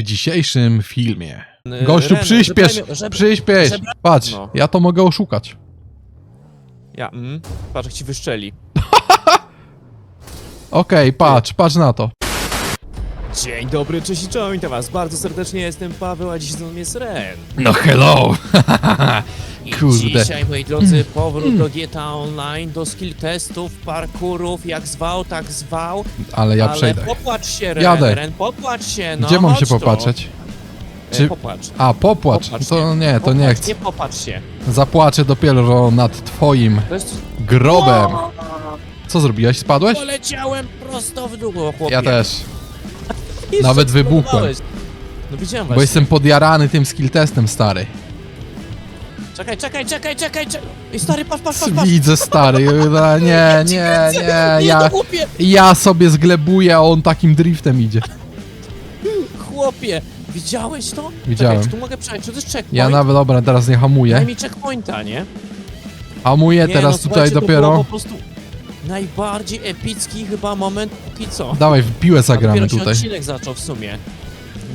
w dzisiejszym filmie. Gościu, Ren, przyśpiesz, przyśpiesz. Patrz, No. ja to mogę oszukać. Ja, mm, patrz jak ci wyszczeli. Okej, patrz, patrz na to. Dzień dobry, cześć i czołem, witam was bardzo serdecznie, jestem Paweł, a dziś z nami jest Ren. No hello! I Kurde. dzisiaj, moi drodzy, powrót do GTA Online, do skill testów, parkurów, jak zwał, tak zwał. Ale ja ale przejdę. popłacz się, Ren, Jadę. Ren, popłacz się, no Gdzie mam się tu. popatrzeć? E, Czy- Popłacz. A, popłacz. Popłacz To się. nie, to Popłacz, nie chcę. Nie popłacz się. Zapłaczę dopiero nad twoim To jest... grobem. Co zrobiłeś? Spadłeś? Poleciałem prosto w dół, chłopie. Ja też. Nawet wybuchłem. No widziałem Bo właśnie. jestem podjarany tym skill testem, stary. Czekaj, czekaj, czekaj, czekaj, czekaj. Ej, stary, patrz, patrz, patrz, patrz. Widzę, stary. Nie, nie, nie. Nie, Ja, no chłopie, ja sobie zglebuję, a on takim driftem idzie. chłopie. Widziałeś to? Widziałem. Czekaj, czy tu mogę przejść? Czy to jest checkpoint? Ja nawet, dobra, teraz nie Daj hamuję. mi checkpointa, nie? Hamuję nie, teraz no, tutaj słuchajcie, To dopiero. było po prostu najbardziej epicki chyba moment póki co. Dawaj, w piłę A zagramy dopiero się tutaj. odcinek zaczął w sumie.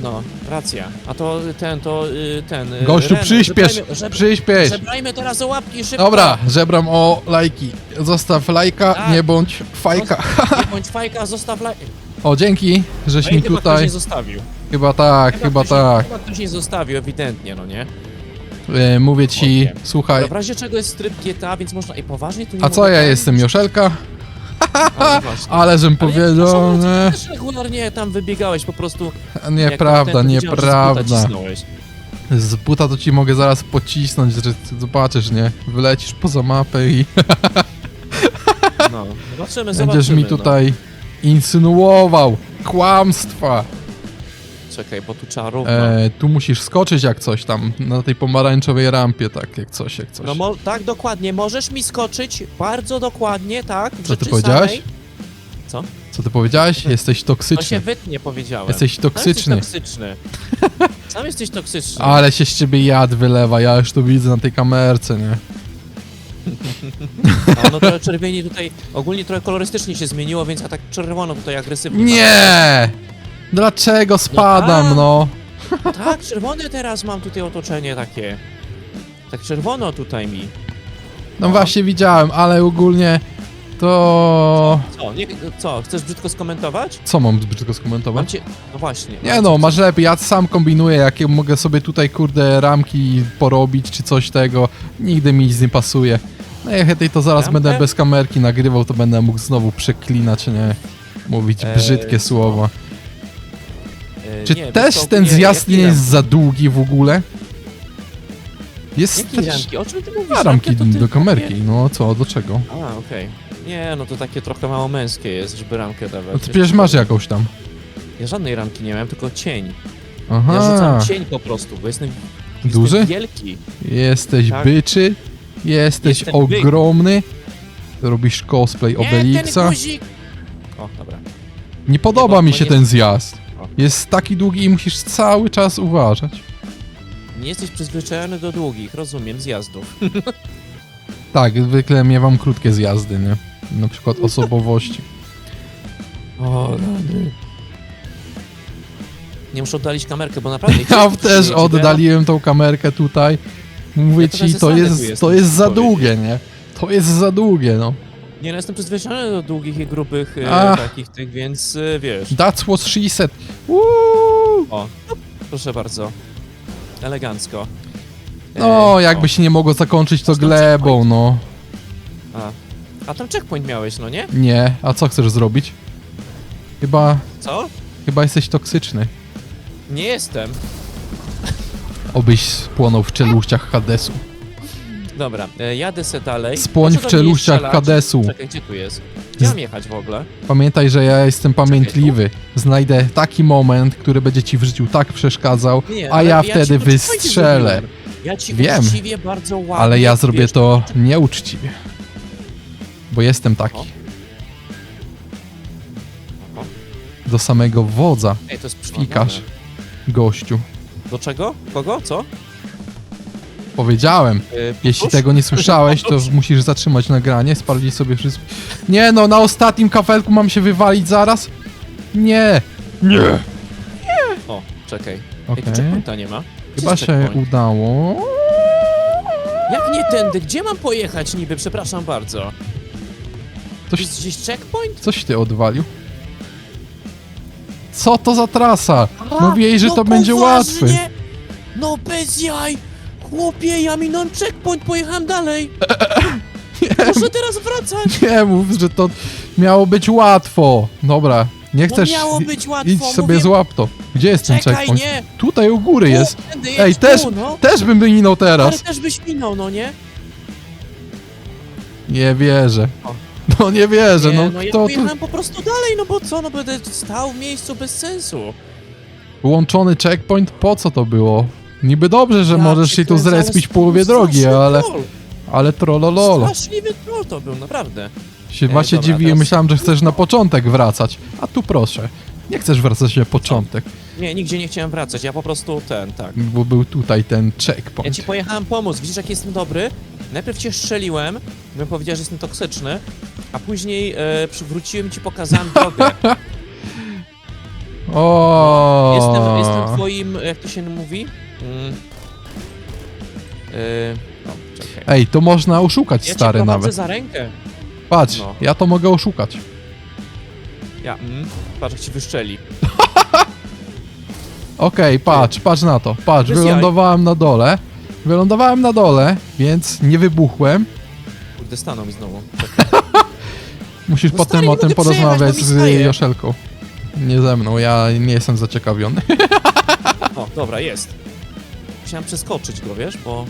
No, racja. A to ten, to y, ten... y, Gościu, Ren, przyśpiesz, żebrajmy- żeb- przyśpiesz. Żebrajmy teraz o łapki, szybko. Dobra, żebram o lajki. Zostaw lajka, Tak. nie bądź fajka. Nie bądź fajka, zostaw lajk. O, dzięki, żeś Ej, mi chyba ktoś tutaj... nie zostawił. Chyba tak, chyba ktoś, tak. Chyba ktoś nie zostawił, ewidentnie, no nie? E, Mówię ci, Okej. słuchaj, W razie czego jest tryb GTA, więc można... Ej, poważnie tu nie a co mogę ja tam- jestem, Joszelka? No właśnie. Ale żem Ale powiedział, jak nie, Też regularnie tam wybiegałeś po prostu... jak nieprawda, content widziałem, że z buta nieprawda. cisnąłeś. Z buta to ci mogę zaraz pocisnąć, że ty zobaczysz, nie? Wylecisz poza mapę i No, zobaczymy, będziesz zobaczymy, mi tutaj insynuował kłamstwa. No. Czekaj, bo tu trzeba równo. E, tu musisz skoczyć jak coś tam, na tej pomarańczowej rampie, tak, jak coś, jak coś. No mo- tak, dokładnie, możesz mi skoczyć bardzo dokładnie, tak? w Co ty rzeczy powiedziałeś? samej. Co? Co ty powiedziałeś? Jesteś To się toksyczny. wytnie powiedziałem. Jesteś Sam toksyczny. jesteś toksyczny. Sam jesteś toksyczny. Ale się z ciebie jad wylewa, ja już to widzę na tej kamerce, nie? A no to czerwieni tutaj, ogólnie trochę kolorystycznie się zmieniło, więc ja tak czerwono tutaj agresywnie. Nie! Dlaczego spadam, tak. no? Tak, czerwone teraz mam tutaj otoczenie takie. Tak czerwono tutaj mi. No No. właśnie widziałem, ale ogólnie to... Co, nie, co, chcesz brzydko skomentować? Co mam brzydko skomentować? cię, no właśnie. Nie no, masz lepiej, ja sam kombinuję, jakie mogę sobie tutaj kurde ramki porobić, czy coś tego. Nigdy mi nic nie pasuje. No jak ja to zaraz Rampę? będę bez kamerki nagrywał, to będę mógł znowu przeklinać, nie? Mówić Eee, brzydkie słowa. Czy nie, też ten nie, zjazd nie jest za długi w ogóle? Jest Jakie też... ramki? O czym ty mówisz? A, ramki Ramkę to ty do kamerki, chłopie- no co, do czego? A, okej. Nie, no to takie trochę mało męskie jest, żeby ramkę dawać. No ty przecież masz jakąś tam. Ja żadnej ramki nie miałem, tylko cień. Aha, Ja rzucam cień po prostu, bo jestem, Duży? jestem wielki. jesteś Tak. byczy, jesteś Jestem byk. ogromny, robisz cosplay Nie, ten Obelixa. guzik! O, dobra. Nie podoba bo mi to się nie- ten zjazd. Jest taki długi i musisz cały czas uważać. Nie jesteś przyzwyczajony do długich, rozumiem, zjazdów. Tak, zwykle miewam krótkie zjazdy, nie? Na przykład osobowości. O, rany. Nie muszę oddalić kamerkę, bo naprawdę... Ja też oddaliłem tą kamerkę tutaj. Mówię Ja teraz ci, to jest, jestem, to jest za długie, nie? To jest za długie, no. Nie, no jestem przyzwyczajony do długich i grubych e, Ach. takich tych, więc e, wiesz. That's what she said. Woo! O, proszę bardzo. Elegancko. E, No, jakby się nie mogło zakończyć to glebą, no. A. A tam checkpoint miałeś, no nie? Nie, a co chcesz zrobić? Chyba, Co? chyba jesteś toksyczny. Nie jestem. Obyś spłonął w czeluściach Hadesu. Dobra, e, jadę se dalej. Spłoń w do mnie nie czeluściach strzelać. Hadesu. Czekaj, gdzie tu jest? Gdzie Z- mam jechać w ogóle? Pamiętaj, że ja jestem pamiętliwy. Znajdę taki moment, który będzie ci w życiu tak przeszkadzał, Nie, a ale ja ci wtedy wystrzelę. zrobiłem. Ja ci Wiem. uczciwie bardzo ładnie... Ale ja zrobię wiesz, to nieuczciwie. Bo jestem taki. Do samego wodza, Ej, to jest gościu. Do czego? Kogo? Co? Powiedziałem. E, Jeśli tego nie słyszałeś, to musisz zatrzymać nagranie, sprawdzić sobie wszystko. Nie no, na ostatnim kafelku mam się wywalić zaraz? Nie. Nie. Czekaj. Ej, Okej. tu checkpointa nie ma. Gdzie Chyba jest się checkpoint? udało. Jak nie tędy? Gdzie mam pojechać niby? Przepraszam bardzo. Coś, Jest gdzieś checkpoint? coś ty odwalił. Co to za trasa? A, Mówiłeś, że no to będzie poważnie? łatwy. No bez jaj! Chłopie, ja minąłem checkpoint, pojechałem dalej. Muszę teraz wracać. Nie mów, że to miało być łatwo. Dobra, nie chcesz... no miało być łatwo, Idź sobie mówię, złap to. Gdzie jest ten Czekaj, checkpoint? nie! Tutaj u góry jest. Tu, tędy Ej, jedź, też, tu, no. też bym minął Ale teraz. też byś minął, no nie? Nie wierzę. No nie wierzę, nie, no no ja kto tu... pojechałem po prostu dalej, no bo co, no będę stał w miejscu bez sensu. Łączony checkpoint, po co to było? Niby dobrze, że Ja możesz się tu zrespić w połowie straszny drogi, ale... troll. Ale trollololo. Straszliwy troll to był, naprawdę. Się Ej, właśnie dobra, dziwiłem, teraz- myślałem, że chcesz na początek wracać. A tu proszę. Nie chcesz wracać na początek, Nie, nigdzie nie chciałem wracać, ja po prostu ten, tak. bo był tutaj ten Ja checkpoint. ci pojechałem pomóc, widzisz jak jestem dobry? Najpierw cię strzeliłem, bym powiedział, że jestem toksyczny, a później e, przywróciłem ci, pokazałem drogę. O. Jestem, jestem twoim, jak to się mówi? No, czekaj. Ej, to można oszukać, Ja cię stary, prowadzę nawet. za rękę. Patrz, No. ja to mogę oszukać. Ja, mm, patrz jak ci wyszczeli. Okej, patrz, patrz na to. Patrz, Bez wylądowałem na dole. Wylądowałem na dole, więc nie wybuchłem. Kurde, stanął mi znowu. Musisz No potem stary, o nie tym mogę przejechać, porozmawiać mi z. Joszelką. Nie ze mną, ja nie jestem zaciekawiony. O, dobra, jest. Chciałem przeskoczyć go, wiesz, bo...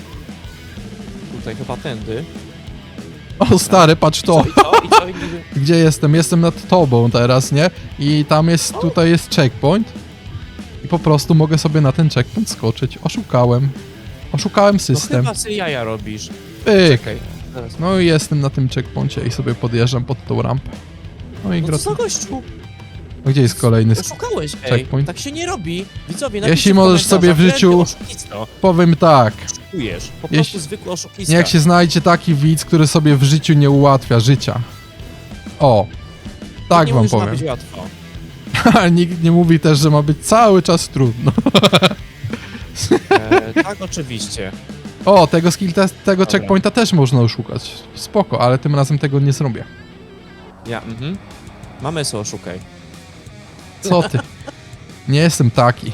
Tutaj chyba tędy. O stary, patrz I to. co, i co, i co, i. Gdzie jestem? Jestem nad tobą teraz, nie? I tam jest, tutaj jest checkpoint. I po prostu mogę sobie na ten checkpoint skoczyć. Oszukałem. Oszukałem No system. chyba sy jaja robisz. Pyk. Czekaj, zaraz. No i jestem na tym checkpoincie i sobie podjeżdżam pod tą rampę. No i No co grat... za gościu? Gdzie jest kolejny sk- Oszukałeś, ej. checkpoint. Tak się nie robi. Widzowie, Jeśli napiszcie w możesz sobie w komentarzach, życiu-. Powiem tak. Oszukujesz. Po Jeśli- prostu zwykły oszukista. Jak się znajdzie taki widz, który sobie w życiu nie ułatwia życia. O. Tak nie wam mówisz, ma powiem. być łatwo. A nikt nie mówi też, że ma być cały czas trudno. E, tak, oczywiście. O, tego skill test, tego Dobra. checkpointa też można oszukać. Spoko, ale tym razem tego nie zrobię. Ja, mhm. Mamy co oszukaj. Co ty? Nie jestem taki.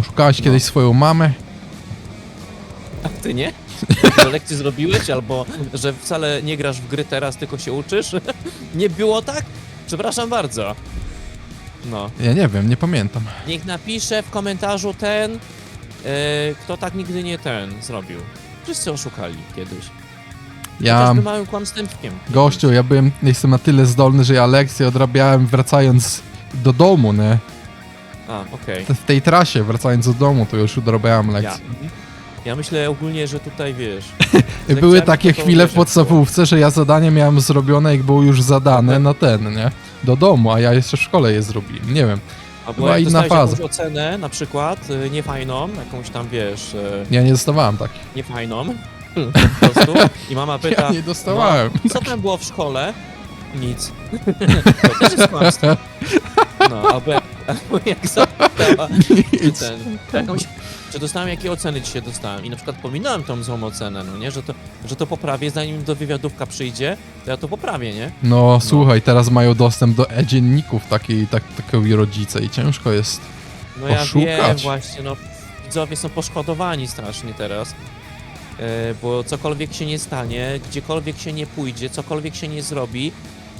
Oszukałeś No. kiedyś swoją mamę? A ty nie? Że lekcje zrobiłeś, albo że wcale nie grasz w gry teraz, tylko się uczysz? Nie było tak? Przepraszam bardzo. No. Ja nie wiem, nie pamiętam. Niech napisze w komentarzu ten, e, kto tak nigdy nie ten zrobił. Wszyscy oszukali kiedyś. Ja, Chociażby małym kłamstewkiem. gościu, ja byłem, jestem na tyle zdolny, że ja lekcje odrabiałem wracając do domu, nie? A, okej. W tej trasie, wracając do domu, to już odrabiałem Ja. lekcje. ja myślę ogólnie, że tutaj wiesz. Były lekcjami takie to to chwile w podstawówce, że ja zadanie miałem zrobione, jak było już zadane Mhm. na ten, nie? Do domu, a ja jeszcze w szkole je zrobiłem. Nie wiem. Albo była jak inna dostałeś faza. jakąś ocenę, na przykład, y, niefajną, jakąś tam, wiesz, y, Ja nie dostawałem takich. niefajną, po prostu, i mama pyta, Ja nie dostawałem. No, co tam było w szkole? Nic. To też jest kłamstwo. No, albo jak, albo jak zapytała, Nic. ten, jakąś, czy dostałem, jakie oceny dzisiaj dostałem i na przykład pominąłem tą złą ocenę, no nie, że to, że to poprawię, zanim do wywiadówka przyjdzie, to ja to poprawię, nie? No słuchaj, teraz mają dostęp do e-dzienników takiej, tak, takiej rodzice i ciężko jest. No ja wiem właśnie, no widzowie są poszkodowani strasznie teraz, e, bo cokolwiek się nie stanie, gdziekolwiek się nie pójdzie, cokolwiek się nie zrobi,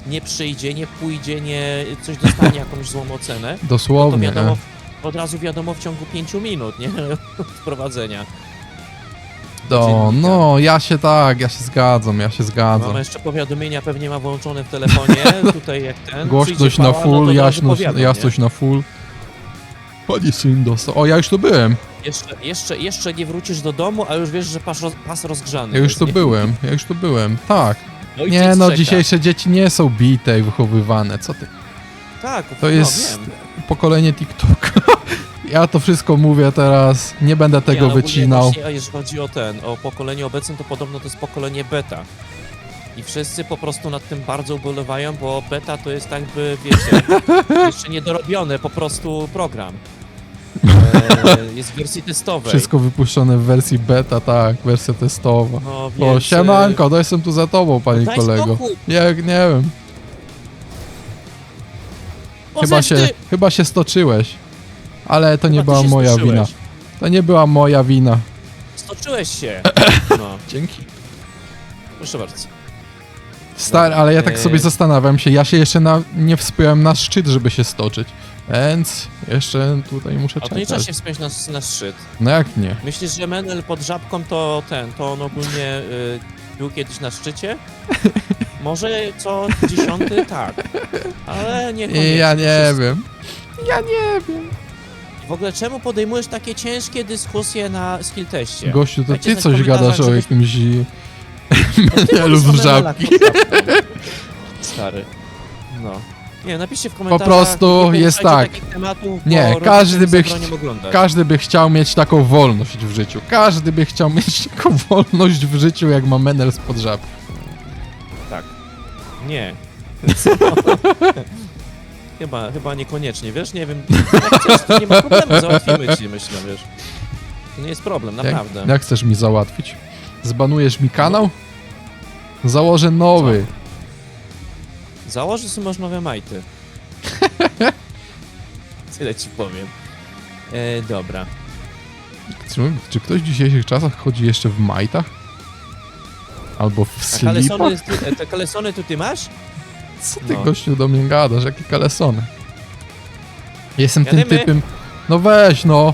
nie przyjdzie, nie pójdzie, nie coś dostanie jakąś złą ocenę, to Dosłownie. wiadomo, e. od razu wiadomo w ciągu pięciu minut, nie? Wprowadzenia. Do, no, ja się tak, ja się zgadzam, ja się zgadzam. Mamy jeszcze powiadomienia, pewnie ma włączone w telefonie, tutaj jak ten. Głośność na pała, full, no to jaśność, jasność na full. Panie syn dostał. O, ja już tu byłem. Jeszcze, jeszcze, jeszcze nie wrócisz do domu, a już wiesz, że pas, roz, pas rozgrzany. Ja już tu byłem, ja już tu byłem. Tak. Ojciec Nie no, czeka. dzisiejsze dzieci nie są bite i wychowywane. Co ty? Tak, To no, jest wiem. pokolenie TikToka. Ja to wszystko mówię teraz, nie będę tego Nie, ale ogólnie wycinał. Właśnie, a jeżeli chodzi o ten, o pokolenie obecne, to podobno to jest pokolenie beta. I wszyscy po prostu nad tym bardzo ubolewają, bo beta to jest tak by, wiecie, jeszcze niedorobiony po prostu program. E, jest w wersji testowej. Wszystko wypuszczone w wersji beta, tak, wersja testowa. No, O, więc, siemanko, no jestem tu za tobą, panie daj kolego. spokój. Jak, nie wiem, e, chyba się, ty- chyba się stoczyłeś. Ale to nie Chyba ty była się moja stoczyłeś. wina. To nie była moja wina. Stoczyłeś się. No, Dzięki. proszę bardzo. Stary, ale ja tak Eee. sobie zastanawiam się, ja się jeszcze na, nie wspiąłem na szczyt, żeby się stoczyć. Więc jeszcze tutaj muszę A to nie trzeba czekać. się wspiąć na, na szczyt. No jak nie? Myślisz, że Menel pod żabką to ten, to on ogólnie y, był kiedyś na szczycie? Może co dziesiąty? Tak. Ale nie I ja nie wiem. Ja nie wiem. W ogóle czemu podejmujesz takie ciężkie dyskusje na skill teście? Gościu, to Dajcie ty znać w coś komentarzach, gadasz o żebyś- jakimś Ty menelu z mówisz o żabki. Pod żabką. Stary. No. Nie, napiszcie w komentarzach. prostu nie jest tak. takich Tematów, Nie, bo każdy rodzicom by zabronią chci- oglądać. Każdy by chciał mieć taką wolność w życiu. Każdy by chciał mieć taką wolność w życiu, jak ma menel spod żabki. Tak. Nie. Chyba, chyba niekoniecznie, wiesz? Nie wiem. Jak chcesz, to nie ma problemu, załatwimy ci, myślę, wiesz. To nie jest problem, naprawdę. Jak, jak chcesz mi załatwić? Zbanujesz mi kanał? Założę nowy. Założy sobie masz nowe majty. Tyle ci powiem. E, dobra. Czy, czy ktoś w dzisiejszych czasach chodzi jeszcze w majtach? Albo w A slipach? kalesony, ty, e, te kalesony to ty masz? Co ty No. gościu do mnie gadasz? Jakie kalesony? Jestem tym typem... No weź no!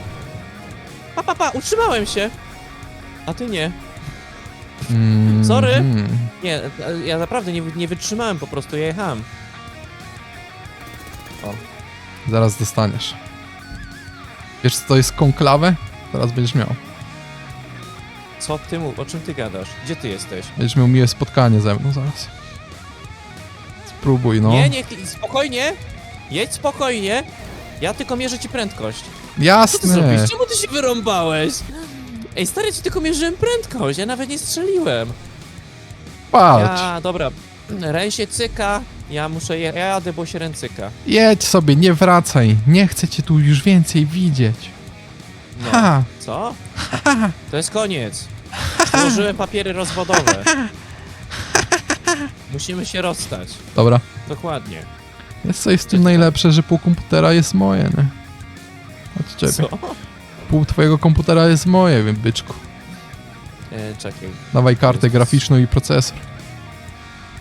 Pa, pa, pa, utrzymałem się. A ty nie. Mm, Sorry. mm. Nie, ja naprawdę nie, nie wytrzymałem, po prostu ja jechałem. Zaraz dostaniesz. Wiesz co to jest konklawę? Teraz będziesz miał. Co ty mów, o czym ty gadasz? Gdzie ty jesteś? Będziesz miał miłe spotkanie ze mną zaraz. Spróbuj no. Nie, nie, spokojnie. Jedź spokojnie. Ja tylko mierzę ci prędkość. Co ty Jasne. zrobisz? Czemu ty się wyrąbałeś? Ej, stary, ci tylko mierzyłem prędkość, ja nawet nie strzeliłem. Patrz. Ja, dobra, Ren się cyka, ja muszę, je, ja jadę, bo się ręcyka. Jedź sobie, nie wracaj. Nie chcę cię tu już więcej widzieć. No. Ha! Co? To jest koniec. Złożyłem papiery rozwodowe. Musimy się rozstać. Dobra. Dokładnie. Jest co jest w tym najlepsze, że pół komputera jest moje, nie? Od ciebie. Co? Pół twojego komputera jest moje, byczku. E, czekaj. Dawaj kartę graficzną i procesor.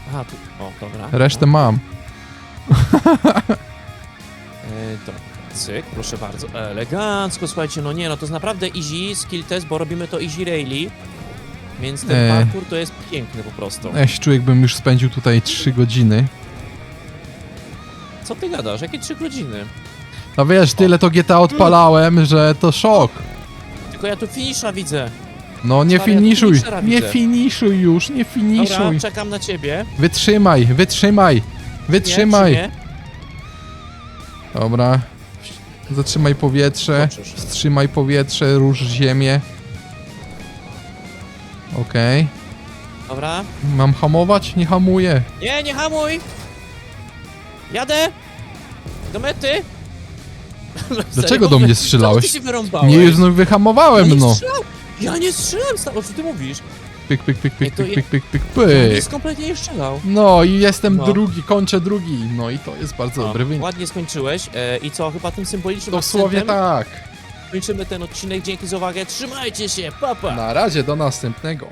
Aha, tu. O, dobra. Resztę mam. E, dobra. Cyk, proszę bardzo. Elegancko, słuchajcie, no nie, no to jest naprawdę easy skill test, bo robimy to easy rally. Więc ten E. parkour to jest piękny po prostu. Ja się czuję, jakbym już spędził tutaj 3 godziny. Co ty gadasz? Jakie 3 godziny? No wiesz, tyle to GTA odpalałem, że to szok. Tylko ja tu finisza widzę. No nie Stary, ja tu finiszuj, finishera nie widzę. finiszuj już, nie Dobra, finiszuj. czekam na ciebie. Wytrzymaj, wytrzymaj, wytrzymaj. nie? Dobra. Zatrzymaj powietrze, Skoczysz. wstrzymaj powietrze, rusz ziemię. Okej. Dobra. Mam hamować? Nie hamuję. Nie, nie hamuj! Jadę! Do mety! Dlaczego do mnie strzelałeś? Nie, już no ja wyhamowałem nie no. strzelam! Ja nie strzelam, stary, o czym ty mówisz? Pyk, pyk, pyk, pyk, Ej, to pyk, je- pyk, pyk, pyk, Ja pyk. nic kompletnie nie strzelał. No i jestem No. drugi, kończę drugi. No i to jest bardzo dobry wynik. Ładnie skończyłeś e, i co, chyba tym symbolicznym Dosłownie akcentem tak. kończymy ten odcinek. Dzięki za uwagę, trzymajcie się, papa! Pa. Na razie, do następnego.